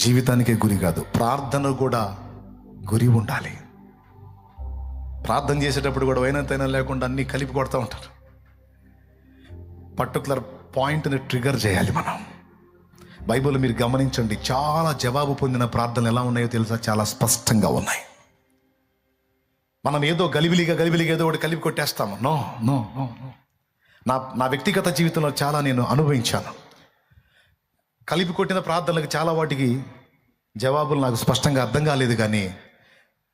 జీవితానికే గురి కాదు ప్రార్థన కూడా గురి ఉండాలి. ప్రార్థన చేసేటప్పుడు కూడా వైనంతైనా లేకుండా అన్నీ కలిపి కొడతా ఉంటారు. పర్టికులర్ పాయింట్ని ట్రిగర్ చేయాలి మనం. బైబిల్ మీరు గమనించండి చాలా జవాబు పొందిన ప్రార్థనలు ఎలా ఉన్నాయో తెలుసా? చాలా స్పష్టంగా ఉన్నాయి. మనం ఏదో గలిబిలిగా గలిబిలిగా ఏదో ఒకటి కలిపి కొట్టేస్తాము. No no no. నా నా వ్యక్తిగత జీవితంలో చాలా నేను అనుభవించాను. కలిపి కొట్టిన ప్రార్థనలకు చాలా వాటికి జవాబులు నాకు స్పష్టంగా అర్థం కాలేదు కానీ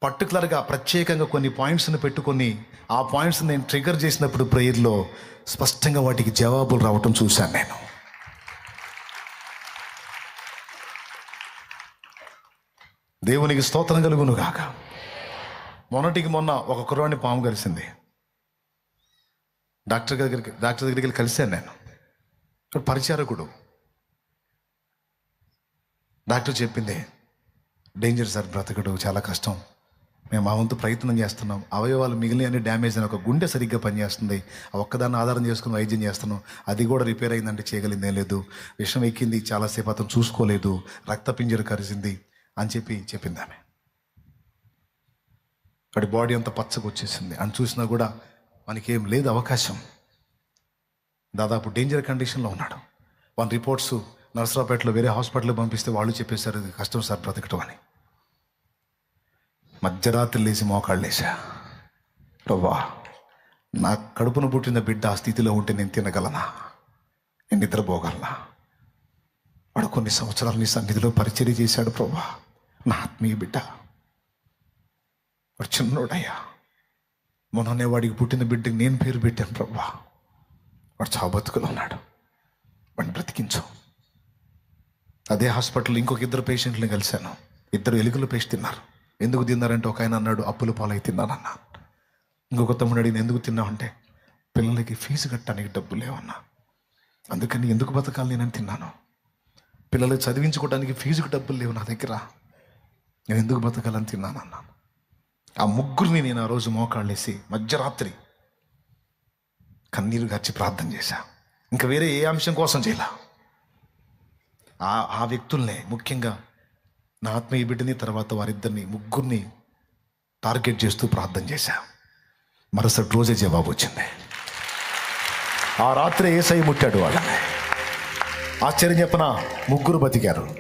పర్టికులర్గా ప్రత్యేకంగా కొన్ని పాయింట్స్ని పెట్టుకొని ఆ పాయింట్స్ నేను ట్రిగర్ చేసినప్పుడు ప్రేయర్లో స్పష్టంగా వాటికి జవాబులు రావటం చూశాను నేను. దేవునికి స్తోత్రం కలుగును కాక మొన్నటికి మొన్న ఒక కుర్రాన్ని పాము కలిసింది. డాక్టర్ దగ్గరికి డాక్టర్ దగ్గరికి వెళ్ళి కలిశాను నేను. ఇక్కడ పరిచారకుడు. డాక్టర్ చెప్పిందే డేంజర్ సార్ బ్రతకడు చాలా కష్టం. మేము మా వంతు ప్రయత్నం చేస్తున్నాం. అవయవాలు మిగిలిన డ్యామేజ్ అని ఒక గుండె సరిగ్గా పనిచేస్తుంది. ఆ ఒక్కదాన్ని ఆధారం చేసుకుని వైద్యం చేస్తున్నాం. అది కూడా రిపేర్ అయిందంటే చేయగలిందే లేదు. విషం ఎక్కింది చాలాసేపు అతను చూసుకోలేదు. రక్తపింజరు కరిసింది అని చెప్పి చెప్పింది ఆమె. వాడి బాడీ అంతా పచ్చగా వచ్చేసింది. అని చూసినా కూడా మనకేం లేదు అవకాశం. దాదాపు డేంజర్ కండిషన్లో ఉన్నాడు. వన్ రిపోర్ట్స్ నర్సరాపేటలో వేరే హాస్పిటల్కి పంపిస్తే వాళ్ళు చెప్పేశారు ఇది కష్టం సార్ బ్రతకటం అని. మధ్యరాత్రి లేచి మోకాళ్ళు లేచా ప్రవ్వా నా కడుపును పుట్టిన బిడ్డ ఆ స్థితిలో ఉంటే నేను తినగలనా? నేను నిద్రపోగలనా? వాడు కొన్ని సంవత్సరాలు నీ సన్నిధిలో పరిచయం చేశాడు ప్రభా నా ఆత్మీయ బిడ్డ. వాడు చిన్నోడయ్యా. మొన్ననే వాడికి పుట్టిన బిడ్డకి నేను పేరు పెట్టాను ప్రభా వాడు చావు ఉన్నాడు. వాడిని బ్రతికించు. అదే హాస్పిటల్ ఇంకొక ఇద్దరు పేషెంట్ని కలిశాను. ఇద్దరు ఎలుకలు పేస్ట్ తిన్నారు. ఎందుకు తిన్నారంటే ఒక ఆయన అన్నాడు అప్పుల పాలై తిన్నానన్నా. ఇంకొక తమ్ముడు అడిగిన ఎందుకు తిన్నావంటే? పిల్లలకి ఫీజు కట్టడానికి డబ్బు లేవన్నా. అందుకని ఎందుకు బతకాలి నేనని తిన్నాను? పిల్లలు చదివించుకోవడానికి ఫీజుకు డబ్బులు లేవు నా దగ్గర. నేను ఎందుకు బతకాలని తిన్నాను అన్నాను ఆ ముగ్గురిని నేను ఆ రోజు మోకాళ్ళేసి మధ్యరాత్రి కన్నీరు గార్చి ప్రార్థన చేశా. ఇంకా వేరే ఏ అంశం కోసం చేయలే? ఆ ఆ వ్యక్తుల్నే ముఖ్యంగా నా ఆత్మీయ బిడ్డని తర్వాత వారిద్దరిని ముగ్గురిని టార్గెట్ చేస్తూ ప్రార్థన చేశా. మరుసటి రోజే జవాబు వచ్చింది. ఆ రాత్రి ఏసై ముట్టాడు వాళ్ళని. ఆశ్చర్యం చెప్పన ముగ్గురు బతికారు.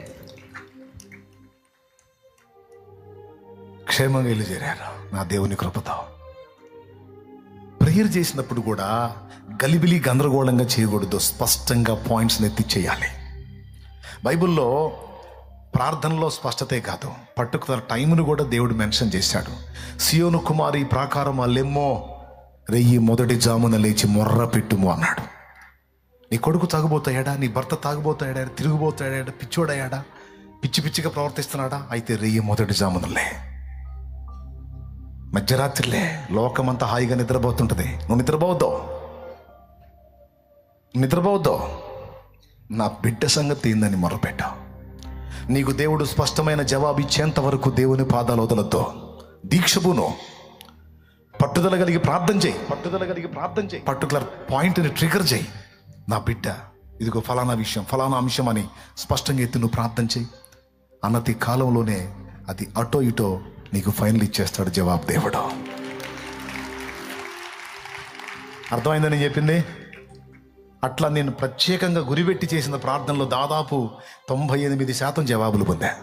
క్షేమంగా ఇల్లు చేరారు. నా దేవుని కృపతో. ప్రేయర్ చేసినప్పుడు కూడా గలిబిలి గందరగోళంగా చేయకూడదు. స్పష్టంగా పాయింట్స్ ఎత్తి చేయాలి. బైబిల్లో ప్రార్థనలో స్పష్టతే కాదు. పట్టుకున్న టైంను కూడా దేవుడు మెన్షన్ చేశాడు. సియోను కుమారి ప్రాకారం అల్లెమ్మో రెయ్యి మొదటి జామున లేచి మొర్ర పెట్టుము అన్నాడు. నీ కొడుకు తాగుబోతాయాడా? నీ భర్త తాగుబోతాయాడా? తిరుగుబోతాడా పిచ్చోడయ్యాడా? పిచ్చి పిచ్చిగా ప్రవర్తిస్తున్నాడా? అయితే రెయ్యి మొదటి జామునలే మధ్యరాత్రిలే లోకమంతా హాయిగా నిద్రపోతుంటుంది. నువ్వు నిద్రపోవద్దు. నిద్రపోవద్దు. నా బిడ్డ సంగతి ఏందని మొరపెట్టావు నీకు దేవుడు స్పష్టమైన జవాబు ఇచ్చేంత వరకు దేవుని పాదాలు వదలొద్దు. దీక్షపును పట్టుదల కలిగి ప్రార్థన చేయి. పట్టుదల కలిగి ప్రార్థన చేయి. పర్టికులర్ పాయింట్ని ట్రిగర్ చేయి. నా బిడ్డ ఇదిగో ఫలానా విషయం ఫలానా అంశం అని స్పష్టంగా ఎత్తి నువ్వు ప్రార్థన చేయి. అన్నతి కాలంలోనే అది అటో ఇటో నీకు ఫైనల్ ఇచ్చేస్తాడు జవాబు దేవుడు. అర్థమైందని చెప్పింది? అట్లా నేను ప్రత్యేకంగా గురిపెట్టి చేసిన ప్రార్థనలో దాదాపు తొంభై ఎనిమిది శాతం జవాబులు పొందా.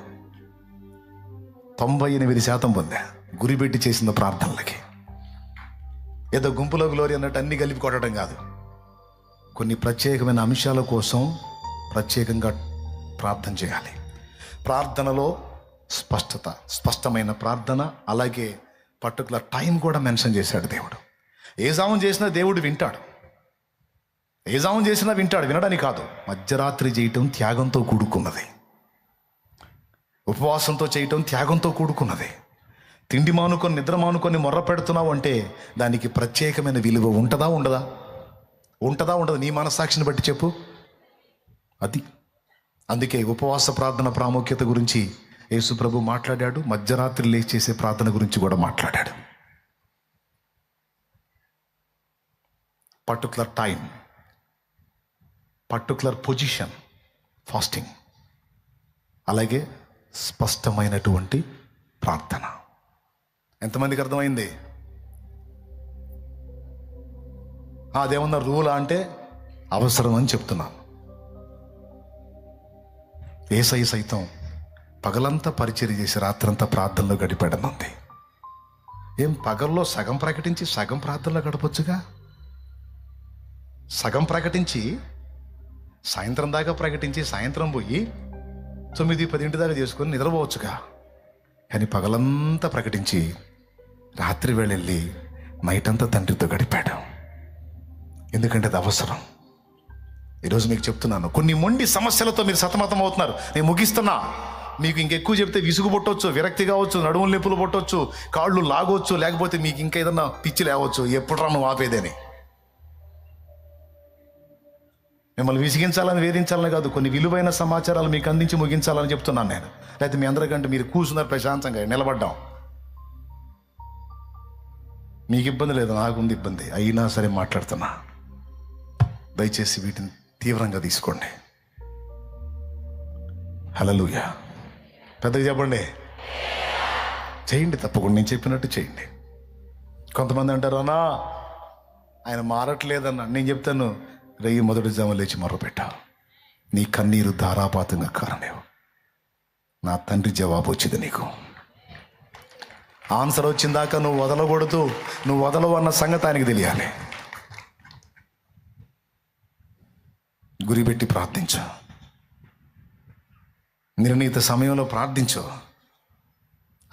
తొంభై ఎనిమిది శాతం పొందా. గురిపెట్టి చేసిన ప్రార్థనలకి. ఏదో గుంపులో గ్లోరీ అన్నట్టు అన్ని కలిపి కొట్టడం కాదు. కొన్ని ప్రత్యేకమైన అంశాల కోసం ప్రత్యేకంగా ప్రార్థన చేయాలి. ప్రార్థనలో స్పష్టత స్పష్టమైన ప్రార్థన అలాగే పర్టికులర్ టైం కూడా మెన్షన్ చేశాడు దేవుడు. ఏ సామం చేసినా దేవుడు వింటాడు. ఏజాము చేసినా వింటాడు వినడానికి కాదు. మధ్యరాత్రి చేయటం త్యాగంతో కూడుకున్నది. ఉపవాసంతో చేయటం త్యాగంతో కూడుకున్నది. తిండి మానుకొని నిద్ర మానుకొని మొర్ర పెడుతున్నావు అంటే దానికి ప్రత్యేకమైన విలువ ఉంటుందా ఉండదా? ఉంటుందా ఉండదా? నీ మనస్సాక్షిని బట్టి చెప్పు. అది. అందుకే ఉపవాస ప్రార్థన ప్రాముఖ్యత గురించి యేసుప్రభు మాట్లాడాడు. మధ్యరాత్రి లేచి చేసే ప్రార్థన గురించి కూడా మాట్లాడాడు. Particular time particular position fasting అలాగే స్పష్టమైనటువంటి ప్రార్థన. ఎంతమందికి అర్థమైంది? అదేమన్నా రూలా అంటే అవసరం అని చెప్తున్నాను ఏసై సైతం పగలంతా పరిచయం చేసి రాత్రంతా ప్రార్థనలో గడిపాడనుంది. ఏం పగల్లో సగం ప్రకటించి సగం ప్రార్థనలో గడపొచ్చుగా? సగం ప్రకటించి సాయంత్రం దాకా ప్రకటించి సాయంత్రం పోయి తొమ్మిది పదింటి దాకా చేసుకొని నిద్రపోవచ్చుగా. కానీ పగలంతా ప్రకటించి రాత్రి వెళ్ళి నైట్ అంతా తండ్రితో గడిపాడు. ఎందుకంటే అది అవసరం. ఈరోజు మీకు చెప్తున్నాను కొన్ని మొండి సమస్యలతో మీరు సతమతం అవుతున్నారు. నేను ముగిస్తున్నా. మీకు ఇంకెక్కువ చెప్తే విసుగు పుట్టవచ్చు విరక్తి కావచ్చు నడుములు నొప్పులు పుట్టొచ్చు కాళ్ళు లాగవచ్చు లేకపోతే మీకు ఇంకా ఏదన్నా పిచ్చి లేవచ్చు ఎప్పుడు రా నువ్వు ఆపేదని. మిమ్మల్ని విసిగించాలని వేధించాలని కాదు కొన్ని విలువైన సమాచారాలు మీకు అందించి ముగించాలని చెప్తున్నాను నేను. లేకపోతే మీ అందరికంటే మీరు కూర్చున్నారు ప్రశాంతంగా నిలబడ్డాం. మీకు ఇబ్బంది లేదు నాకుంది ఇబ్బంది. అయినా సరే మాట్లాడుతున్నా. దయచేసి వీటిని తీవ్రంగా తీసుకోండి. హలలుయ పెద్దగా చెప్పండి. చేయండి తప్పకుండా నేను చెప్పినట్టు చేయండి. కొంతమంది అంటారు అన్నా ఆయన మారట్లేదన్న. నేను చెప్తాను రేయి మొదటి జామ లేచి మొరపెట్టా నీ కన్నీరు ధారాపాతంగా కారణేవు నా తండ్రి జవాబు వచ్చింది నీకు. ఆన్సర్ వచ్చిందాక నువ్వు వదలకూడదు. నువ్వు వదలవు అన్న సంగతి ఆయనకి తెలియాలి. గురిపెట్టి ప్రార్థించు. నిర్ణీత సమయంలో ప్రార్థించు.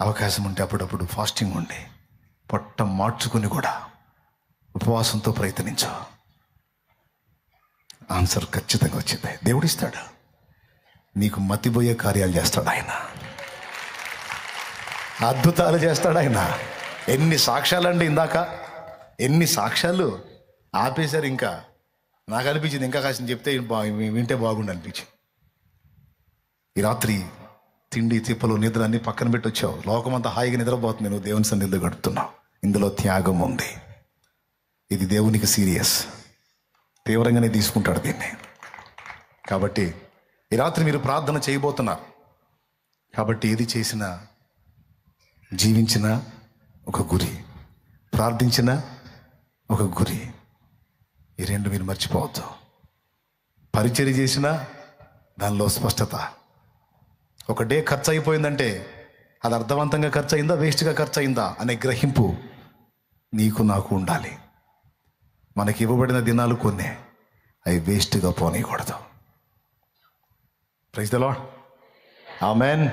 అవకాశం ఉంటే అప్పుడప్పుడు ఫాస్టింగ్ ఉండి పొట్ట మార్చుకుని కూడా ఉపవాసంతో ప్రయత్నించు. ఆన్సర్ ఖచ్చితంగా వచ్చింది. దేవుడిస్తాడు. నీకు మతిపోయే కార్యాలు చేస్తాడు ఆయన. అద్భుతాలు చేస్తాడు ఆయన. ఎన్ని సాక్ష్యాలండి ఇందాక? ఎన్ని సాక్ష్యాలు ఆపేశారు ఇంకా? నాకు అనిపించింది ఇంకా కాసిన చెప్తే బా- వింటే బాగుండు అనిపించింది. ఈ రాత్రి తిండి తిప్పలు నిద్ర అన్ని పక్కన పెట్టి వచ్చావు లోకమంతా హాయిగా నిద్రపోతుంది. నువ్వు దేవుని సన్నిధిలో గడుపుతున్నావు. ఇందులో త్యాగం ఉంది. ఇది దేవునికి సీరియస్. తీవ్రంగానే తీసుకుంటాడు దీన్ని. కాబట్టి ఈ రాత్రి మీరు ప్రార్థన చేయబోతున్నారు. కాబట్టి ఏది చేసినా జీవించిన ఒక గురి ప్రార్థించిన ఒక గురి. ఈ రెండు మీరు మర్చిపోవద్దు. పరిచర్య చేసిన దానిలో స్పష్టత. ఒక డే ఖర్చు అయిపోయిందంటే అది అర్థవంతంగా ఖర్చు అయిందా వేస్ట్గా ఖర్చు అయిందా అనే గ్రహింపు నీకు నాకు ఉండాలి. మనకి ఇవ్వబడిన దినాలు కొన్ని. అవి వేస్ట్గా పోనీయకూడదు. Praise the Lord amen